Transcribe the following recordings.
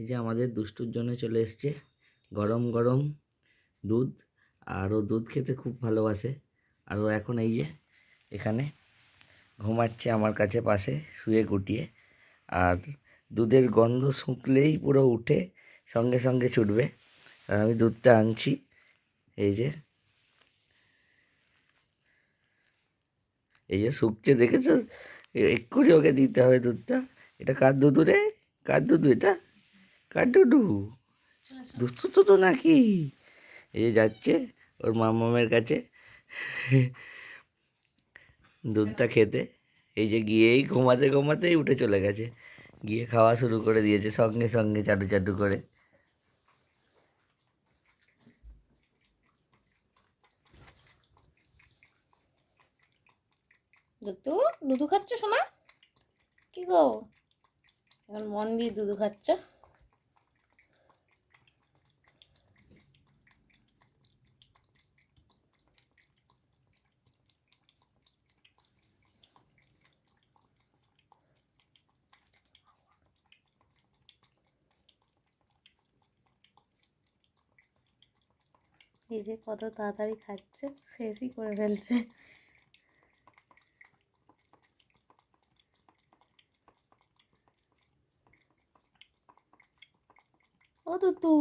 এই যে আমাদের দুষ্টুর জন্য চলে এসছে। গরম গরম দুধ। আর ও দুধ খেতে খুব ভালোবাসে। আর ও এখন এই যে এখানে ঘুমাচ্ছে আমার কাছে পাশে, শুয়ে গুটিয়ে। আর দুধের গন্ধ শুঁকলেই পুরো উঠে সঙ্গে সঙ্গে ছুটবে। আর আমি দুধটা আনছি। এই যে। এই যে শুকছে, দেখেছ? এ- এক্ষুনি ওকে দিতে হবে দুধটা। এটা কার দুধ রে? কার দুধ এটা? দুধু দুস্তু তো তো নাকি? এই যে যাচ্ছে ওর মামামের কাছে। দুধটা খেতে। এই যে গিয়েই ঘুমাতে ঘুমাতেই উঠে চলে গেছে। গিয়ে খাওয়া শুরু করে দিয়েছে সঙ্গে সঙ্গে চাটু চাটু করে। দুধু দুধু খাচ্ছ সোনা কি গো? এখন মন দিয়ে দুধু খাচ্ছ? এই যে কত তাড়াতাড়ি খাচ্ছে, শেষই করে ফেলছে। ও দুতু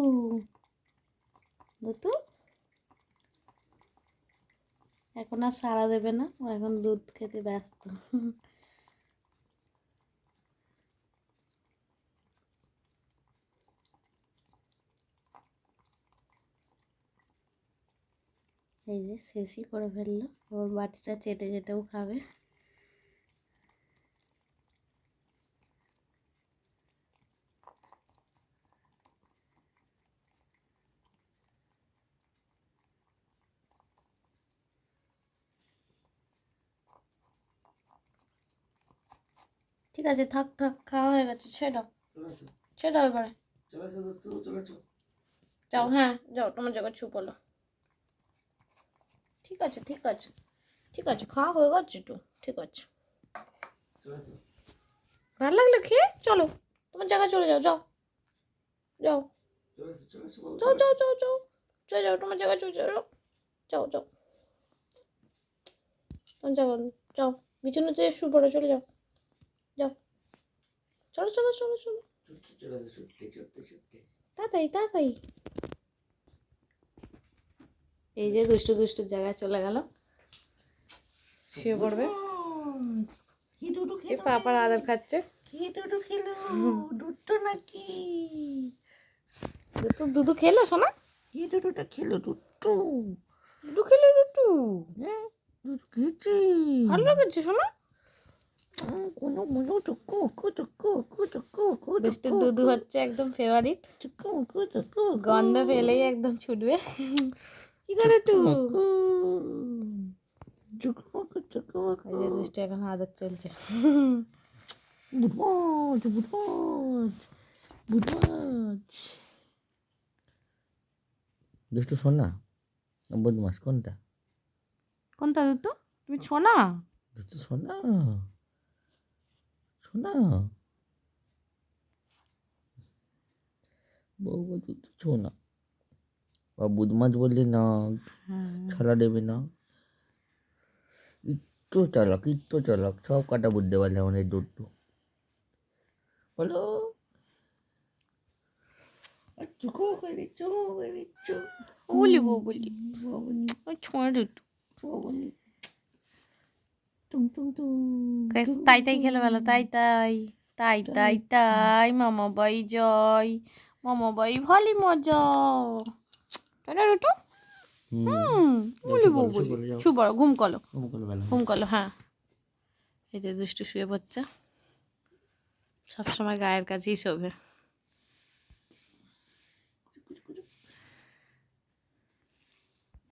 দুতু? এখন আর সাড়া দেবে না, ও এখন দুধ খেতে ব্যস্ত। এই যে শেষই করে ফেলল। ওর বাটিটা চেটে চেটেও খাবে। ঠিক আছে থাক থাক খাওয়া হয়ে গেছে ছেড়ে ছেড়ে এবারে। যাও হ্যাঁ যাও তোমার জায়গায় ছুপ হলো। ঠিক আছে ঠিক আছে ঠিক আছে খাওয়া হয়ে গেছে একটু ঠিক আছে ভালো লাগল খেয়ে চলো তোমার জায়গায় চলে যাও যাও যাও যাও যাও যাও যাও চলে যাও তোমার জায়গায় চলে যাও যাও যাও তোমার জায়গা যাও বিছানাতে শু পড়ে চলে যাও যাও চলো চলো চলো চলো তাড়াতাড়ি তাড়াতাড়ি এই যে দুষ্টু দুষ্টু জায়গায় চলে গেল। শুয়ে পড়বে। পাপার আদর খাচ্ছে। দুধু খেলো শোনা কি দুধটা খেলো দুধটু দুধু খেলো হ্যাঁ ভালো লেগেছে কোনো মনে টুকু টুকু টুকু টুকু দুষ্টু দুধু হচ্ছে একদম ফেভারিট টুকু টুকু গন্ধ পেলেই একদম ছুটবে। কি করে টু এখন আদর চলছে বুধবাজ বুধবাজ বুধবাজ দুষ্টু শোন? না বদমাস কোনটা? কোনটা দুধু তুমি ছোনা দুষ্টু শোন? না শোন? না বউ বলছি তুই বা বুধমাস বললি না ছাড়া দেবে না। একটু চালাক একটু চালাক সব কাটা বুঝতে পারলে আমাদের দুটো বলো? চুকো করে চুকো করে চুক বলি বলি ছোঁয়া দুধু বলি। তুম তুম তুম তাই তাই খেলে বেলা তাই তাই তাই তাই তাই। মামা বাই জয় মামা বাই ভালি মজা। হুম বলি বউ বলি শুভ ঘুম কলো ঘুম কলো হ্যাঁ। এই যে দুষ্টু শুয়ে পড়ছে। সবসময় গায়ের কাছেই শোবে।